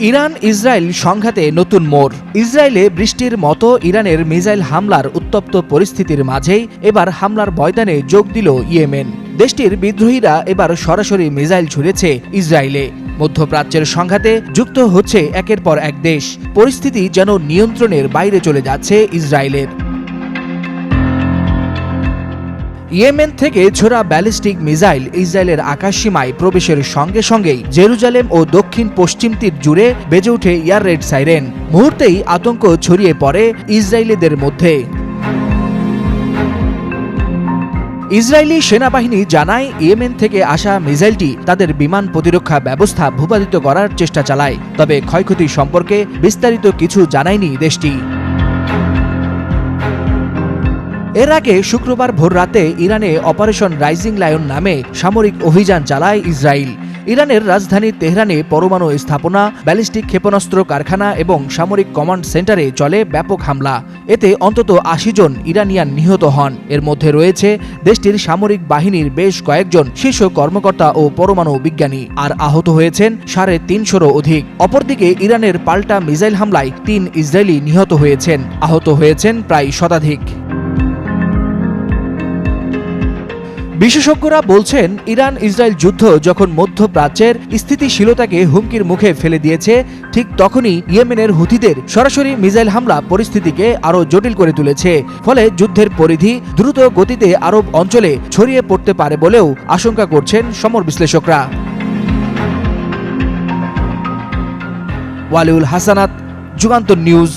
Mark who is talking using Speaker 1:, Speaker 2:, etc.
Speaker 1: Iran Israel সংঘাতে নতুন মোড়। ইসরায়েলে বৃষ্টির মতো ইরানের মিসাইল হামলার উত্তপ্ত পরিস্থিতির মাঝেই এবার হামলার ময়দানে যোগ দিল ইয়েমেন। দেশটির বিদ্রোহীরা এবার সরাসরি মিসাইল ছুড়েছে ইসরায়েলে। মধ্যপ্রাচ্যের সংঘাতে যুক্ত হচ্ছে একের পর এক দেশ। পরিস্থিতি যেন নিয়ন্ত্রণের বাইরে চলে যাচ্ছে ইসরায়েলের। ইয়েমেন থেকে ছোড়া ব্যালিস্টিক মিসাইল ইসরায়েলের আকাশসীমায় প্রবেশের সঙ্গে সঙ্গেই জেরুজালেম ও দক্ষিণ পশ্চিম তীর জুড়ে বেজে ওঠে ইয়ার রেড সাইরেন। মুহূর্তেই আতঙ্ক ছড়িয়ে পড়ে ইসরায়েলিদের মধ্যে। ইসরায়েলি সেনাবাহিনী জানায়, ইয়েমেন থেকে আসা মিসাইলটি তাদের বিমান প্রতিরক্ষা ব্যবস্থা ভূপাতিত করার চেষ্টা চালায়, তবে ক্ষয়ক্ষতি সম্পর্কে বিস্তারিত কিছু জানায়নি দেশটি। এর আগে শুক্রবার ভোররাতে ইরানে অপারেশন রাইজিং লায়ন নামে সামরিক অভিযান চালায় ইসরায়েল। ইরানের রাজধানী তেহরানে পরমাণু স্থাপনা, ব্যালিস্টিক ক্ষেপণাস্ত্র কারখানা এবং সামরিক কমান্ড সেন্টারে চলে ব্যাপক হামলা। এতে অন্তত আশি জন ইরানিয়ান নিহত হন। এর মধ্যে রয়েছে দেশটির সামরিক বাহিনীর বেশ কয়েকজন শীর্ষ কর্মকর্তা ও পরমাণু বিজ্ঞানী। আর আহত হয়েছেন সাড়ে তিনশোরও অধিক। অপরদিকে ইরানের পাল্টা মিসাইল হামলায় তিন ইসরায়েলি নিহত হয়েছেন। আহত হয়েছেন প্রায় শতাধিক। বিশেষজ্ঞরা বলছেন ইরান ইসরায়েল যুদ্ধ যখন মধ্যপ্রাচ্যের স্থিতিশীলতাকে হুমকির মুখে ফেলে দিয়েছে, ঠিক তখনই ইয়েমেনের হুথিদের সরাসরি মিসাইল হামলা পরিস্থিতিকে আরও জটিল করে তুলেছে। ফলে যুদ্ধের পরিধি দ্রুত গতিতে আরব অঞ্চলে ছড়িয়ে পড়তে পারে বলেও আশঙ্কা করছেন সমর বিশ্লেষকরা। ওয়ালিউল হাসানাত, যুগান্তর নিউজ।